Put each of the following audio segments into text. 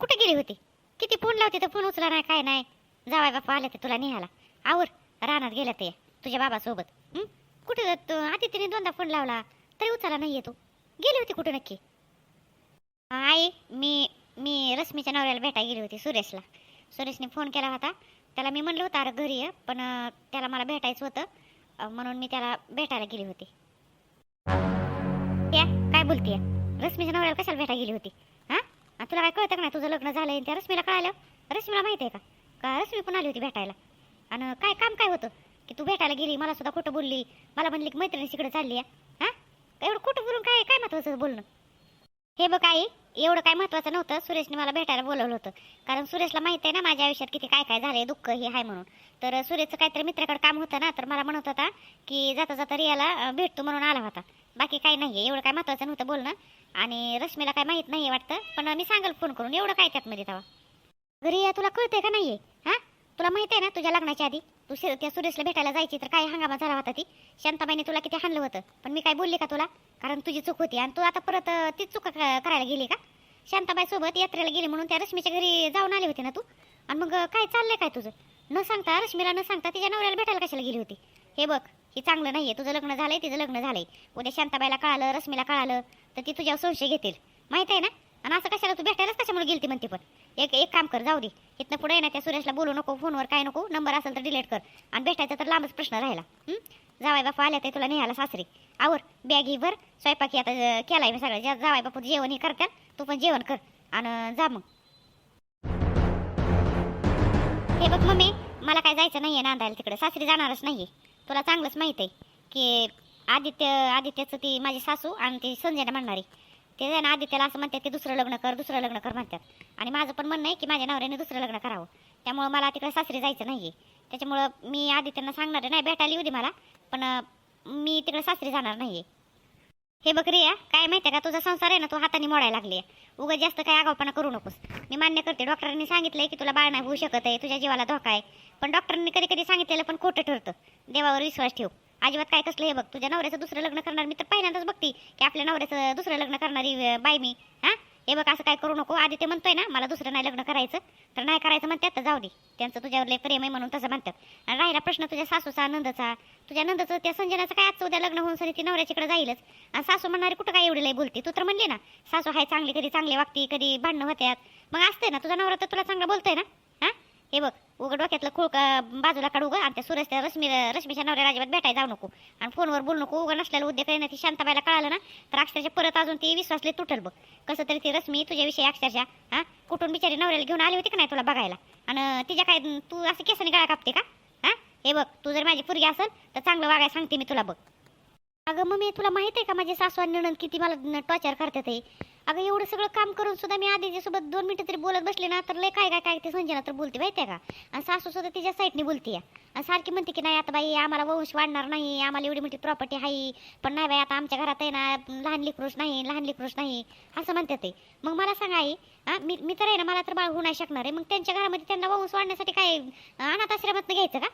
कुठे गेली होती? किती फोन लावते तर फोन उचला नाही काय नाही. जावाय बापा आले ते तुला निघाला आवर रानात गेल्या ते तुझ्या बाबासोबत. कुठे आधी तिने दोनदा फोन लावला. तरी उचला नाही येतो गेली होती कुठे नक्की? आई मी मी रश्मीच्या नवऱ्याला भेटायला गेली होती सुरेशला. सुरेशने फोन केला होता. त्याला मी म्हणलं होतं अरे घरी ये. पण त्याला मला भेटायचं होतं. म्हणून मी त्याला भेटायला गेली होती. या काय बोलतीय? रश्मीच्या नवऱ्याला कशाला भेटायला गेली होती? तुला काय कळतं का नाही? तुझं लग्न झालंय त्या रश्मीला कळालं? रश्मीला माहिती आहे का? का रश्मी पण आली होती भेटायला? आणि काय काम काय होतं? की तू भेटायला गेली मला सुद्धा खोटं बोलली मला म्हणली की मैत्रिणी तिकडे चालली आहे. हा? काय एवढं खोटं बोलून काय काय महत्वाचं बोलणं? हे बघ आई एवढं काय महत्वाचं नव्हतं. सुरेशने मला भेटायला बोलवलं होतं. कारण सुरेशला माहीत आहे ना माझ्या आयुष्यात किती काय काय झालंय दुःख हे आहे म्हणून. तर सुरेशचं काहीतरी मित्राकडे काम होतं ना तर मला म्हणत होता की जाता जाता रियाला भेटतो म्हणून आला होता. बाकी काही नाही आहे एवढं काय महत्त्वाचं नव्हतं बोलणं. आणि रश्मीला काय माहीत नाही वाटतं पण मी सांगेल फोन करून एवढं काय त्यात मध्ये तेव्हा. रिया तुला कळतंय का नाही आहे हां? तुला माहीत आहे ना तुझ्या लग्नाच्या आधी? तू शे- त्या सुरेशला भेटायला जायची तर काय हंगामा झाला होता ती. शांताबाईने तुला किती हाणलं होतं पण मी काय बोलले का तुला? कारण तुझी चूक होती आणि तू आता परत ती तीच चूक करायला गेली का? शांताबाई सोबत यात्रेला गेली म्हणून त्या रश्मीच्या घरी जाऊन आली होती ना तू? आणि मग काय चाललंय काय तुझं? न सांगता रश्मीला न सांगता तिच्या नवऱ्याला भेटायला कशाला गेली होती? हे बघ हे चांगलं नाही आहे तुझं लग्न झालंय तिचं लग्न झालंय. उद्या शांताबाईला कळालं रश्मीला कळालं तर ती तुझ्यावर संशय घेतील. माहीत आहे ना? आणि असं कशाला तू भेटायलाच कशामुळे गेलती म्हणते पण? एक एक काम कर जाऊ दे. इथनं पुढे ना त्या सुरेशला बोलू नको फोनवर काय नको नंबर असेल तर डिलीट कर. आणि भेटायचा तर लांबच प्रश्न राहिला. जावाय बापा आल्या ते तुला निघाला सासरी. आवर बॅग भर स्वयंपाकी आता केलाय मी सगळं. ज्या जावाय बापू जेवण हे करतात तू पण जेवण कर. आणि जा मग. हे बघ मम्मी मला काय जायचं नाही आहे नांदायला तिकडे. सासरी जाणारच नाही तुला चांगलंच माहीत आहे की आदित्य आदित्याचं ती माझी सासू आणि ती संजना म्हणणारी. ते आहे ना आदित्यला असं म्हणतात की दुसरं लग्न कर दुसरं लग्न कर म्हणतात. आणि माझं पण म्हणणं आहे की माझ्या नवऱ्याने दुसरं लग्न करावं. त्यामुळं मला तिकडे सासरी जायचं नाही आहे त्याच्यामुळं मी आदित्यांना सांगणार आहे नाही भेटायला येऊ दे मला पण मी तिकडे सासरी जाणार नाही आहे हे बघ रिया काय माहितीये का? तुझा संसार आहे ना तू हाताने मोडायला लागली आहे. उगा जास्त काय आगावपणा करू नकोस. मी मान्य करते डॉक्टरांनी सांगितलंय की तुला बाळ नाही होऊ शकत आहे तुझ्या जीवाला धोका आहे. पण डॉक्टरांनी कधी कधी सांगितलेलं पण खोटं ठरतं. देवावर विश्वास ठेव. अजिबात काय कसलं हे बघ तुझ्या नवऱ्याचं दुसरं लग्न करणार मी तर पहिल्यांदाच बघते की आपल्या नवऱ्याचं दुसरं लग्न करणारी बाई मी. हां? हे बघ असं काय करू नको. आधी ते म्हणतोय ना मला दुसरं नाही लग्न करायचं. तर नाही करायचं म्हणतात तर जाऊ दे. त्यांचं तुझ्यावर लय प्रेम आहे म्हणून तसं म्हणतात. आणि राहिला प्रश्न तुझ्या सासूचा नंदचा. तुझ्या नंदचं त्या संजनाचं काय आजचं उद्या लग्न होऊन सरी ती नवऱ्याच्याकडे जाईलच. आणि सासू म्हणणारी कुठं काय एवढी लय बोलते? तू तर म्हणली ना सासू हाय चांगली कधी चांगली वागती कधी भांडणं होत्यात. मग असते ना तुझा नवरा तर तुला चांगला बोलतोय ना? हे बघ उघड डोक्यातलं खूळ का बाजूला काढू ग आणि त्या सुरेश त्या रश्मी रश्मीच्या नवऱ्याला अजिबात भेटायला जाऊ नको. आणि फोनवर बोलू नको उघड नसलेला उद्या काही ना ती शांताबाईला कळालं ना तर अक्षरशः परत अजून ती विश्वासले तुटल बघ. कसं तरी ती रश्मी तुझ्याविषयी अक्षरशः हा कुठून बिचारी नवऱ्याला घेऊन आली होती का नाही तुला बघायला? आणि तिच्या काय तू असं केसाने गळा कापते का? हा हे बघ तू जर माझी पुरगी असेल तर चांगलं वागायला सांगते मी तुला बघ. अगं मग मी तुला माहिती आहे का माझे सासू आणि नणंद किती मला टॉर्चर करतात ते अगं एवढं सगळं काम करून सुद्धा मी आधीच्या दोन मिनटं तरी बोलत बसले ना तर लय काय काय काय ते संजना तर बोलते माहिती आहे का? आणि सासू सुद्धा तिच्या साईडने बोलते. आणि सारखी म्हणते की नाही आता बाई आम्हाला वंश वाढणार नाही आम्हाला एवढी मोठी प्रॉपर्टी आहे पण नाही बाई आता आमच्या घरात आहे ना लहान लेकरूच नाही लहान लेकरूच नाही असं म्हणतात ते. मग मला सांगा आई हा मी मी तर आहे ना मला तर बाळ होऊ नाही शकणार आहे. मग त्यांच्या घरामध्ये त्यांना वंश वाढण्यासाठी काय अनाथ आश्रमात घ्यायचं का?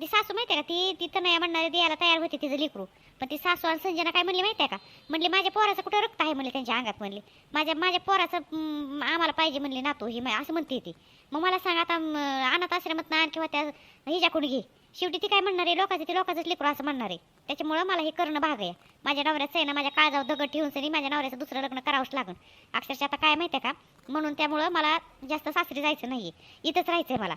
ती सासू माहिती आहे का ती तिथं नाही म्हणणारे द्यायला तयार होती तिचं लेकरू. पण ती सासू आणि संजना काय म्हणली माहिती आहे का म्हणली माझ्या पोराचं कुठं रक्त आहे म्हणले त्यांच्या अंगात म्हणली. माझ्या माझ्या पोराचं आम्हाला पाहिजे म्हणली नातू ही असं म्हणते ती. मग मला सांग आता अनाथ आश्रमात ना किंवा त्या हिच्याकडून घे. शेवटी ती काय म्हणणार आहे लोकांचं ती लोकांचंच लेकरू असं म्हणणार. आहे त्याच्यामुळं मला हे करणं भाग आहे. माझ्या नवऱ्याचं आहे ना माझ्या काळजावर दगड ठेवून सरी माझ्या नवऱ्याचं दुसरं लग्न करावंच लागन. अक्षरशः आता काय माहिती आहे का म्हणून त्यामुळं मला जास्त सासरी जायचं नाही आहे इथंच राहायचं आहे मला.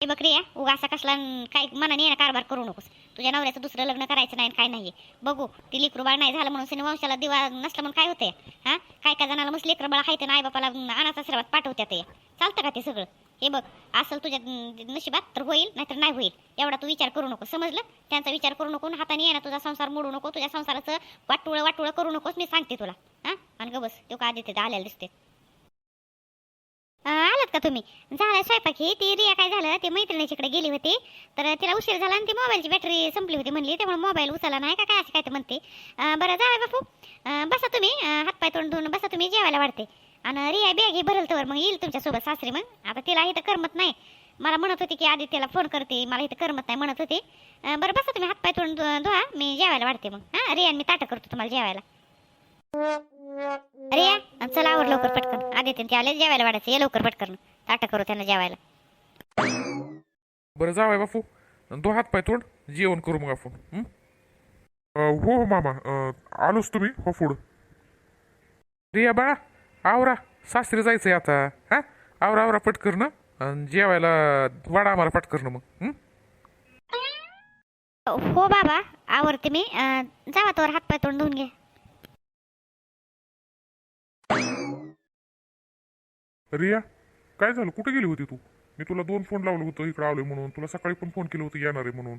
हे बघ रिया उगा असा कसला काही काय मनाने येणं कारभार करू नकोस. तुझ्या नवऱ्याचं दुसरं लग्न करायचं नाही काय नाही बघू ती लेकरूबाळ नाही झालं म्हणून वंशाला दिवा नसलं म्हणून काय होतंय? हा? काय काय जणाला मस्त लेकरं आहे तर आई बापाला अनाथ आश्रमात पाठवत्यात ते. चालतं का ते सगळं? हे बघ असेल तुझ्या नशिबात तर होईल नाहीतर नाही होईल. एवढा तू विचार करू नको समजलं? त्यांचा विचार करू नको हाताने ये ना तुझा संसार मोडू नको तुझ्या संसाराचं वाटुळं वाटुळं करू नकोस मी सांगते तुला. हां? आणि ग बस तो का देते तिथं आलेला दिसते अं, का तुम्ही? झालं स्वयंपाकी ती रिया काय झालं ती मैत्रिणीच्याकडे गेली होती. तर तिला उशीर झाला आणि ती मोबाईलची बॅटरी संपली होती म्हणली त्यामुळे मोबाईल उचलला नाही का काय असं काय ते म्हणते. बरं जावे बापू. बसा तुम्ही हातपाय तोंड धुवून बसा तुम्ही जेवायला वाढते. आणि रिया बॅग हे भरल तर मग येईल तुमच्यासोबत सासरी मग. आता तिला इथं करमत नाही. मला म्हणत होती की आधी तिला फोन करते मला इथं करमत नाही म्हणत होते. बरं बसा तुम्ही हातपाय तोंड धु- धुवा मी जेवायला वाढते मग. हां रिया मी ताटं करतो तुम्हाला जेवायला. रिया अन् चला आवर लवकर पटकन. आधी देते ते आले जेवायला वाढायचं. ये लवकर पटकन. ताटं करू त्यांना जेवायला. बरं जावाय बापू. दो हात पाय तोड. जेवण करू मग आपण. हं? अं, हो हो मामा. अं, आलोच तुम्ही. हो पुढं रिया बाळा आवरा. सासरी जायचंय आता. हा? आवरा आवरा पटकर ना अन् जेवायला वाडा आम्हाला पटकर मग. हं? हो बाबा. आवडते मी. अं, जावा तोवर हातपाय तोंड धुवून घे. रिया काय झालं? कुठे गेली होती तू? मी तुला दोन फोन लावलं होतं इकडं आलोय म्हणून. तुला सकाळी पण फोन केलं होतं येणार आहे म्हणून.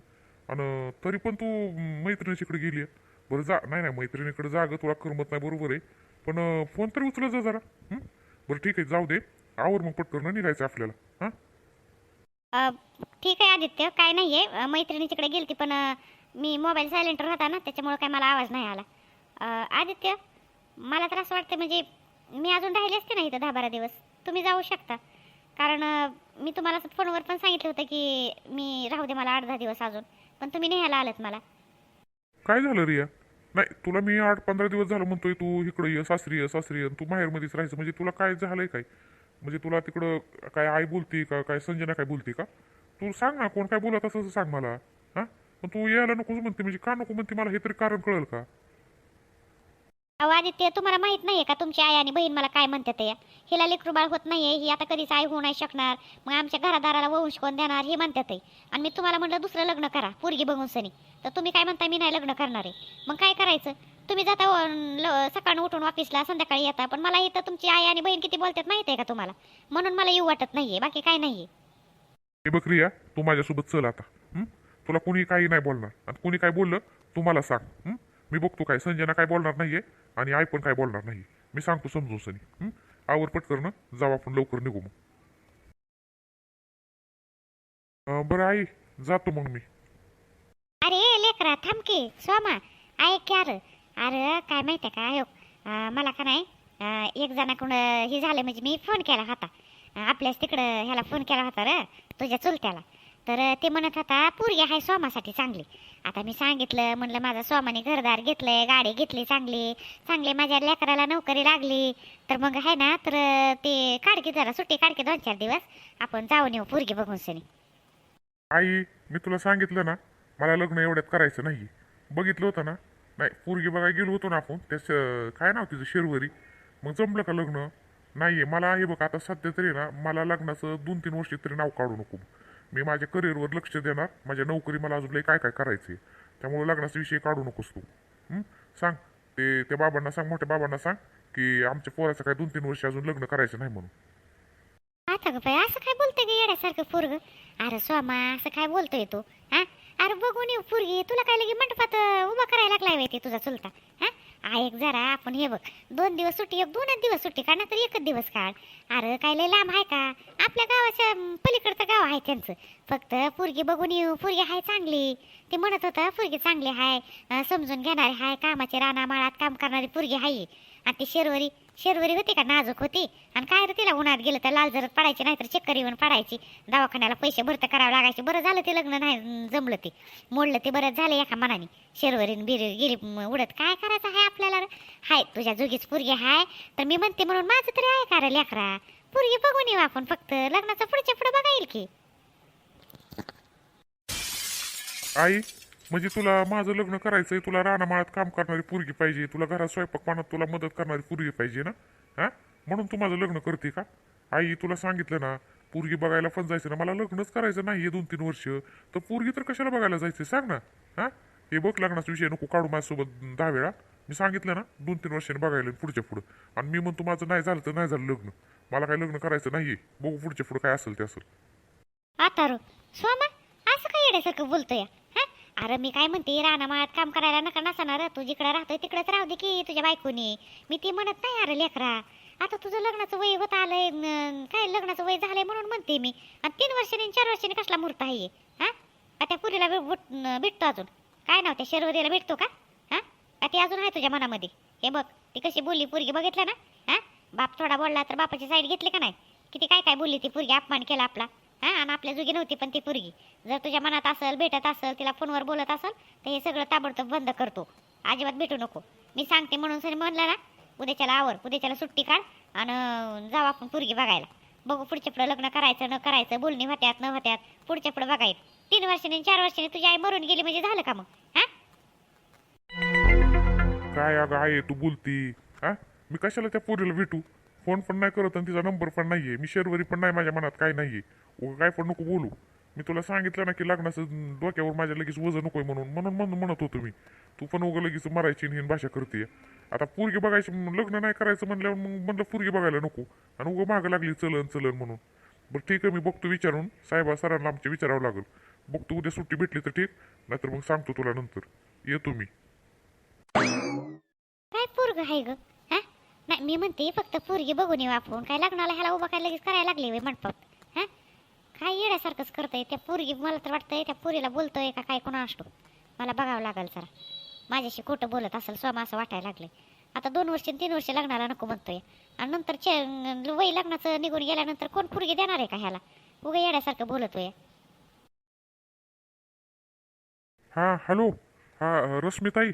आणि तरी पण तू अं, मैत्रिणीच्याकडे गेली आहे. बरं जा. नाही नाही मैत्रिणीकडे जा गं तुला करमत नाही बरोबर आहे. पण फोन तरी उचलत जा जरा. बरं ठीक आहे जाऊ दे. आवर मग पटकन निघायचं आपल्याला. हां? ठीक आहे आदित्य. काय नाही आहे मैत्रिणीच्याकडे गेलती पण मी मोबाईल सायलेंटवर होता ना त्याच्यामुळे काय मला आवाज नाही आला. आदित्य मला तर असं वाटतं म्हणजे मी अजून राहिले असते ना इथं दहा बारा दिवस? तुम्ही जाऊ शकता. कारण मी तुम्हाला असं फोनवर पण सांगितलं होतं की मी राहू दे मला आठ दहा दिवस अजून. पण तुम्ही न्यायला आलात मला. काय झालं रिया? नाही तुला मी आठ पंधरा दिवस झालं म्हणतोय तू इकडं ये सासरी ये सासरी ये तू बाहेरमध्येच राहायचं. म्हणजे तुला काय झालंय काय? म्हणजे तुला तिकडं काय आई बोलती का? काय संजना काय बोलती का? तू सांग ना कोण काय बोलत असं सांग मला. हां? पण तू यायला नकोच म्हणते म्हणजे का नको म्हणते? मला हे तरी कारण कळेल का? अहो आदित्य तुम्हाला माहीत नाहीये का तुमची आई आणि बहीण मला काय म्हणतात ते? हिला लेकरू बाळ होत नाहीये ही आता कधीच आई होऊ नाही शकणार. मग आमच्या घरादाराला वंश कोण देणार हे म्हणतात ते. आणि मी तुम्हाला म्हटलं दुसरं लग्न करा पोरगी बघून सनी. तर तुम्ही काय म्हणता मी नाही लग्न करणार. आहे मग काय करायचं? तुम्ही जाता सकाळी उठून ऑफिसला संध्याकाळी येता. पण मला इथं तुमची आई आणि बहीण किती बोलतात माहिती आहे का तुम्हाला? म्हणून मला येऊ वाटत नाहीये बाकी काय नाही हे बघ रिया तू माझ्यासोबत चल आता तुला कोणी काही नाही बोलणार. आणि कोणी काय बोललं तुम्हाला सांग मी बघतो काय संजना काय बोलणार नाहीये आणि आई पण काय बोलणार नाही मी सांगतो समजून सनी. हं? आवर पटकर जाऊ आपण लवकर निघू मग. बरं आई जातो मग मी. अरे लेकरा थांब की. सोमा ऐक की अरे अरे काय माहितीये का अयो मला का नाही एक जणाकडून हे झालं म्हणजे मी फोन केला होता. आपल्याच तिकडं ह्याला फोन केला होता र तुझ्या चुलत्याला. तर ते म्हणत आता पोरगी आहे स्वामासाठी चांगली. आता मी सांगितलं म्हणलं माझा स्वामाने घरदार घेतलंय गाडी घेतली चांगली चांगली माझ्या लेकराला नोकरी लागली. तर मग आहे ना तर ते काढके जरा सुट्टी काढके दोन चार दिवस आपण जाऊन येऊ पोरगी बघून सनी. आई मी तुला सांगितलं ना मला लग्न एवढ्यात करायचं नाही बघितलं होतं ना? नाही पोरगी बघायला गेलो होतो ना आपण त्याच काय नाव तिचं शेरवरी. मग जमलं का लग्न? नाहीये मला आहे बघ आता सध्या तरी ना मला लग्नाचं दोन तीन वर्ष तरी नाव काढू नको. मी माझ्या करिअरवर लक्ष देणार. माझ्या नोकरी मला अजून लई काय काय करायचे त्यामुळे लग्नाचा विषय काढू नकोस तू. सांग. ते त्या बाबांना सांग मोठ्या बाबांना सांग की आमच्या पोराचं काय दोन तीन वर्ष अजून लग्न करायचं नाही म्हणून. आता ग बाई असं काय बोलतोय ग येड्यासारखं पोरग? अरे स्वामा असं काय बोलतोय तू? हा? अरे बघून येऊ पोरगी तुला काय लगे मंडपात उभा करायला लागलाय ते तुझा चुलता. हा? ऐक जरा आपण हे बघ. दोन दिवस सुट्टी एक दोनच दिवस सुट्टी काढ तर एकच दिवस काढ. अरे काय लय लांब आहे का? आपल्या गावाच्या पलीकडचं गाव आहे त्यांचं. फक्त पोरगी बघून येऊ पोरगी आहे चांगली. ते म्हणत होतं पोरगी चांगली आहे समजून घेणारी आहे कामाचे रानामाळात काम करणारी पोरगी आहे आणि ती शेरवरी शेरवरी होती का? नाजूक होती. आणि काय रे तिला उन्हात गेलं तर लाल जरत पडायची नाहीतर चक्कर येऊन पडायची. दवाखान्याला पैसे भरत करावं लागायचे. बरं झालं ते लग्न नाही जमलं ते. मोडलं ते बरं झालं एका मनाने. शेरवरीन बिरी गेली उडत. काय करायचं आहे आपल्याला हाय तुझ्या जोगीच पोरगी हाय. तर मी म्हणते म्हणून माझं तरी आहे का रे लेकरा? पोरगी बघून येऊ आपण फक्त. लग्नाचं पुढच्या पुढे बघा येईल की. आई म्हणजे तुला माझं लग्न करायचंय तुला रानामाळात काम करणारी पोरगी पाहिजे तुला घरात स्वयंपाकपाणात तुला मदत करणारी पोरगी पाहिजे ना? हा? म्हणून तू माझं लग्न करते का? आई तुला सांगितलं ना पोरगी बघायला पण जायचं ना मला लग्नच करायचं नाही दोन तीन वर्ष. तर पोरगी तर कशाला बघायला जायचं सांग ना. हा? हे बघ लग्नाचा विषय नको काढू माझ्यासोबत दहा वेळा. मी सांगितलं ना दोन तीन वर्षाने बघायला पुढच्या पुढं. आणि मी म्हणतो माझं नाही झालं तर नाही झालं लग्न. मला काय लग्न करायचं नाही बघू पुढच्या पुढं काय असेल ते असेल. आता सोमा असं काय येण्यासारखं बोलतोय? अरे मी काय म्हणते रानामाळात काम करायला नका नसणार तू जिकडे राहतोय तिकडेच राहू दे की तुझ्या बायकोनी. मी ती म्हणत नाही अरे लेकरा आता तुझं लग्नाचं वय होत आलंय काय लग्नाचं वय झालंय म्हणून म्हणते मी. आणि तीन वर्षांनी आणि चार वर्षांनी कसला मुहूर्त आहे हा त्या पुरीला भुट- भेटतो अजून? काय नाव त्या शर्वरीला भेटतो का? हा? ते ती अजून आहे तुझ्या मनामध्ये? हे बघ ती कशी बोलली पोरगी बघितलं ना? हा? बाप थोडा बोलला तर बापाची साईड घेतली का नाही? किती काय काय बोलली ती पोरगी अपमान केला आपला. हा आणि आपल्या जुगी नव्हती पण ती पोरगी. जर तुझ्या मनात असेल भेटत असेल तिला फोनवर बोलत असेल तर हे सगळं ताबडतोब बंद करतो. अजिबात भेटू नको. मी सांगते म्हणून सर म्हणलं ना उद्याच्याला आवर उद्याच्याला सुट्टी काढ आणि जाऊ आपण पोरगी बघायला. बघू पुढच्या पुढं लग्न करायचं न करायचं बोलणी होत्यात न होत्यात पुढच्या पुढं बघायचं तीन वर्षांनी चार वर्षांनी तुझी आई मरून गेली म्हणजे झालं का मग? हा? काय अगं आहे तू बोलती. हा? मी कशाला त्या पोरीला भेटू? फोन पण नाही करत आणि तिचा नंबर पण नाहीये. मी शेरवरी पण नाही माझ्या मनात काय नाहीये. उगा काय पण नको बोलू. मी तुला सांगितलं ना की लग्नाचं डोक्यावर माझ्या लगेच वजन नकोय म्हणून. म्हणून म्हणून म्हणत होतो मी. तू पण उगं लगेच मरायची हिन भाषा करते आता पोरगी बघायची लग्न नाही करायचं म्हणल्यावर मग म्हणलं पोरगी बघायला नको. आणि उगं मागं लागली चलन चलन म्हणून. बरं ठीक आहे मी बघतो विचारून. साहेबा सरांना आमच्या विचारावं लागेल. बघतो उद्या सुट्टी भेटली तर ठीक. नाहीतर मग सांगतो तुला नंतर. येतो मी. काय पोरग आहे ग? मी म्हणते फक्त पोरगी बघून येऊ आपण काय लग्नाला ह्याला उभा काय लगेच करायला लागले वे म्हणतात हा? काय येण्यासारखंच करतंय त्या पोरगी? मला तर वाटतंय त्या पोरीला बोलतोय का काय कोणा असतो. मला बघावं लागेल जरा. माझ्याशी खोटं बोलत असेल स्वमा असं वाटायला लागले आता दोन वर्ष तीन वर्ष लग्नाला नको म्हणतोय. आणि नंतर चे वय लग्नाचं निघून गेल्यानंतर कोण पोरगी देणार आहे का ह्याला? उगा येण्यासारखं बोलतोय. हा हॅलो. हा रश्मिताई.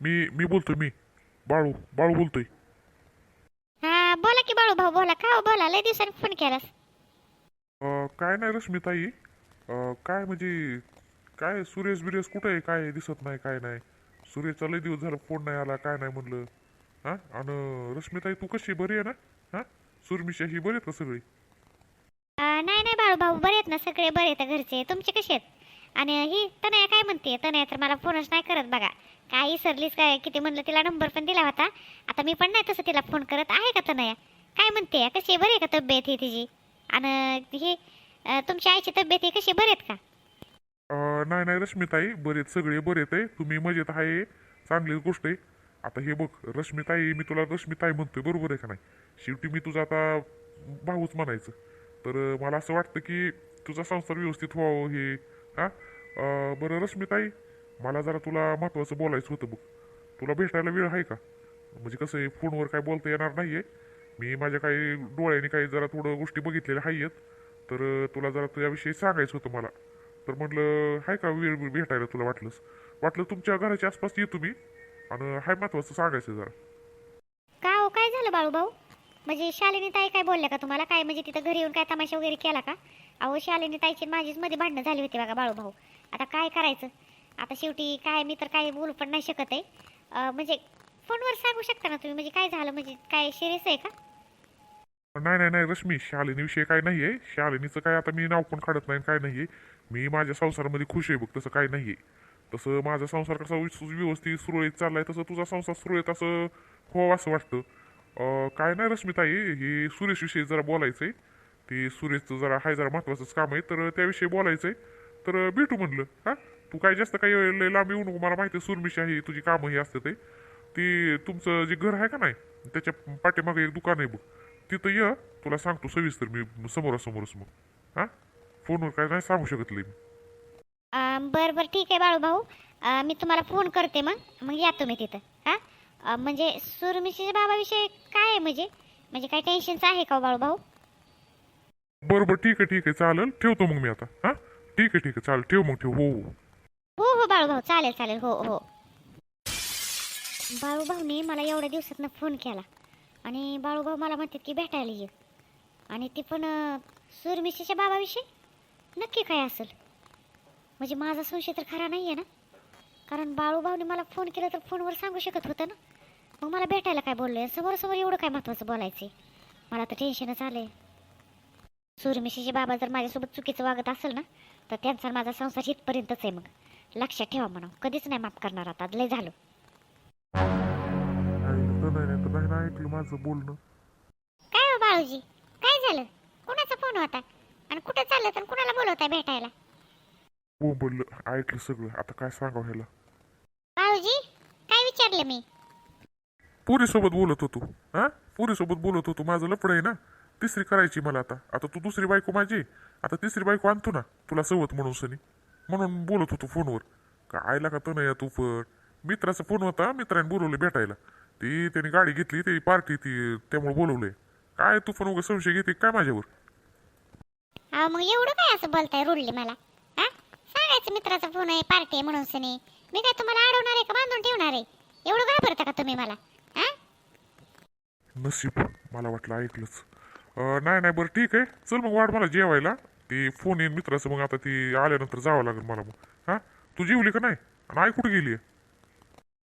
मी मी बोलतोय मी. बाळू बाळू बोलतोय. बोला भाऊ बोला का हो बोला लय दिवसांनी फोन केलास. अं, काय नाही रश्मिताई. अं, काय म्हणजे काय सुरेश बिरेश कुठे आहे? काय दिसत नाही काय नाही. सुरेशचा लय दिवस झाला फोन नाही आला काय नाही म्हणलं. हा? आणि रश्मिताई तू कशी? बरी आहे ना? हा? सुरमिशा ही बरी आहेत का सगळी? अं, नाही नाही बाळू भाऊ बरे आहेत ना सगळे? बरे आहेत घरचे? तुमचे कसे आहेत? आणि ही तनया काय म्हणते? तनया तर मला फोनच नाही करत बघा. काय विसरलीस काय किती म्हणलं तिला नंबर पण दिला होता. आता मी पण नाही तसं तिला फोन करत. आहे का तनया? काय म्हणते? कशी आहे? बरी आहे का तब्येत ही तिची? आणि हे अं, तुमच्या आईची तब्येत ही कशी? बरी आहेत का? अं, नाही नाही रश्मिताई बरे आहेत. सगळे बरे आहेत आहे. तुम्ही मजेत आहे चांगली गोष्ट आहे. आता हे बघ रश्मिताई मी तुला रश्मिताई म्हणतोय बरोबर आहे का नाही? शेवटी मी तुझा आता भाऊच म्हणायचं. तर अं, मला असं वाटतं की तुझा संसार व्यवस्थित व्हावं हे हा? बरं रश्मिताई मला जरा तुला महत्त्वाचं बोलायचं होतं बघ. तुला भेटायला वेळ आहे का? म्हणजे कसं आहे फोनवर काय बोलता येणार नाहीये. मी माझ्या काही डोळ्याने काही जरा थोडं गोष्टी बघितलेल्या आहेत तर तुला जरा तुझ्याविषयी सांगायचं होतं मला. तर म्हटलं हाय का वेळ भेटायला तुला वाटलंस? वाटलं तुमच्या घराच्या आसपास येतो मी. आणि हाय महत्वाचं सांगायचं जरा. का हो? काय झालं बाळू भाऊ म्हणजे शालिनी ताई काय बोलल्या का तुम्हाला? काय म्हणजे तिथं घरी येऊन काय तमाशा वगैरे केला का? अहो शालिनी ताईची माझीच मध्ये भांडणं झाली होती बघा बाळू भाऊ आता काय करायचं? आता शेवटी काय मी तर काय बोलू पण नाही शकत आहे. म्हणजे फोनवर सांगू शकता ना तुम्ही? म्हणजे काय झालं? म्हणजे काय सिरियस आहे का? नाही नाही नाही रश्मी शालिनीविषयी काय नाहीये. शालिनीचं काय आता मी नाव पण काढत नाही काय नाहीये. मी माझ्या संसारामध्ये खुश आहे बघ तसं काय नाहीये. तसं माझा संसार कसा व्यवस्थित व्यवस्थित सुरळीत चाललाय तसं तुझा संसार सुरळीत असं हो असं वाटतं. काय नाही रश्मिताई हे सुरेशविषयी जरा बोलायचंय. ते सुरेशचं जरा हाय जरा महत्वाचंच काम आहे तर त्याविषयी बोलायचंय. तर भेटू म्हणलं हा? तू काय जास्त काही लय लांब येऊ नको मला माहिती आहे सुरमिशा तुझी कामं ही असते ते. ती तुमचं जे घर आहे का नाही त्याच्या पाठीमागे एक दुकान आहे बघ. तिथं ये तुला सांगतो सविस्तर मी समोरासमोरच मग. हा? फोनवर काय नाही सांगू शकत मी. बरं बरं ठीक आहे बाळू भाऊ. मी तुम्हाला फोन करते मग. मग या तुम्ही तिथं. हां? म्हणजे सुरमिशीच्या बाबाविषयी काय आहे म्हणजे? म्हणजे काय टेन्शनचं आहे का हो बाळू भाऊ? बरं बरं ठीक आहे ठीक आहे. चालेल ठेवतो मग मी आता. हा? ठीक आहे ठीक आहे चालेल ठेव मग ठेव. हो हो. हो हो बाळू भाऊ. चालेल चालेल. हो हो. बाळूभाऊने मला एवढ्या दिवसातनं फोन केला. आणि बाळूभाऊ मला म्हणतात की भेटायला ये. आणि ती पण सुरमिशीच्या बाबाविषयी? नक्की काय असेल? म्हणजे माझा संशय तर खरा नाही आहे ना? कारण बाळूभाऊने मला फोन केला तर फोनवर सांगू शकत होतं ना? मग मला भेटायला काय बोललं? समोरासमोर एवढं काय महत्त्वाचं बोलायचं मला तर टेन्शनच आलं आहे सूर्यमिशीचे बाबा जर माझ्यासोबत चुकीचं वागत असेल ना तर त्यांचा माझा संसार इथपर्यंतच आहे मग. लक्षात ठेवा म्हणा कधीच नाही माफ करणार आता. लय झालं. नाही नाही? ऐकलं माझं बोलणं. काय हो बाळूजी? काय झालं? कुणाचा फोन होता? आणि कुठं चाललं तर कुणाला बोलवताय भेटायला? हो बोललं ऐकलं सगळं. आता काय सांगावं ह्याला? बाळूजी काय विचारलं मी? पुरीसोबत बोलत होतो. हा? पुरीसोबत बोलत होतो. माझं लफड आहे ना? तिसरी करायची मला आता. आता तू दुसरी बायको माझी आता तिसरी बायको आणतो ना. तुला सवत म्हणून सनी. म्हणून बोलत होतो फोनवर. काय लागा तर नाही तू पण? मित्राचा फोन होता मित्राने बोलवले भेटायला. ती त्याने गाडी घेतली ती पार्टी ती त्यामुळे बोलवलंय. काय तू पण उगा संशय घेते काय माझ्यावर? अहो मग एवढं काय असं बोलताय रुडले मला? हा? सांगायचं मित्राचा फोन आहे पार्टी आहे म्हणून सनी. मी काय तुम्हाला अडवणार आहे का बांधून ठेवणार आहे? एवढं घाबरता का तुम्ही मला? हा? नशीब मला वाटलं ऐकलंच. अं, नाही नाही बरं ठीक आहे. चल मग वाढ मला जेवायला. ती फोन येईन मित्राचं मग आता ती आल्यानंतर जावं लागेल मला मग. हां? तू जेवली का नाही? आणि आई कुठे गेली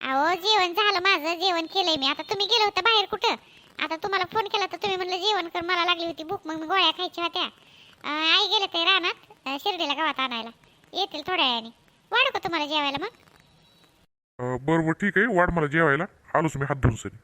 अहो जेवण झालं माझं जेवण केलंय मी. आता तुम्ही गेलं होतं बाहेर कुठं? आता तुम्हाला फोन केला तर तुम्ही म्हणलं जेवण कर मला लागली होती भूक मग मी गोळ्या खायच्या होत्या. आई गेले ते रानात शिर्डीला गावात आणायला. येतील थोड्या वेळाने. वाढू का तुम्हाला जेवायला मग. बरोबर ठीक आहे. वाढ मला जेवायला. आलोच मी हात धुवून सरी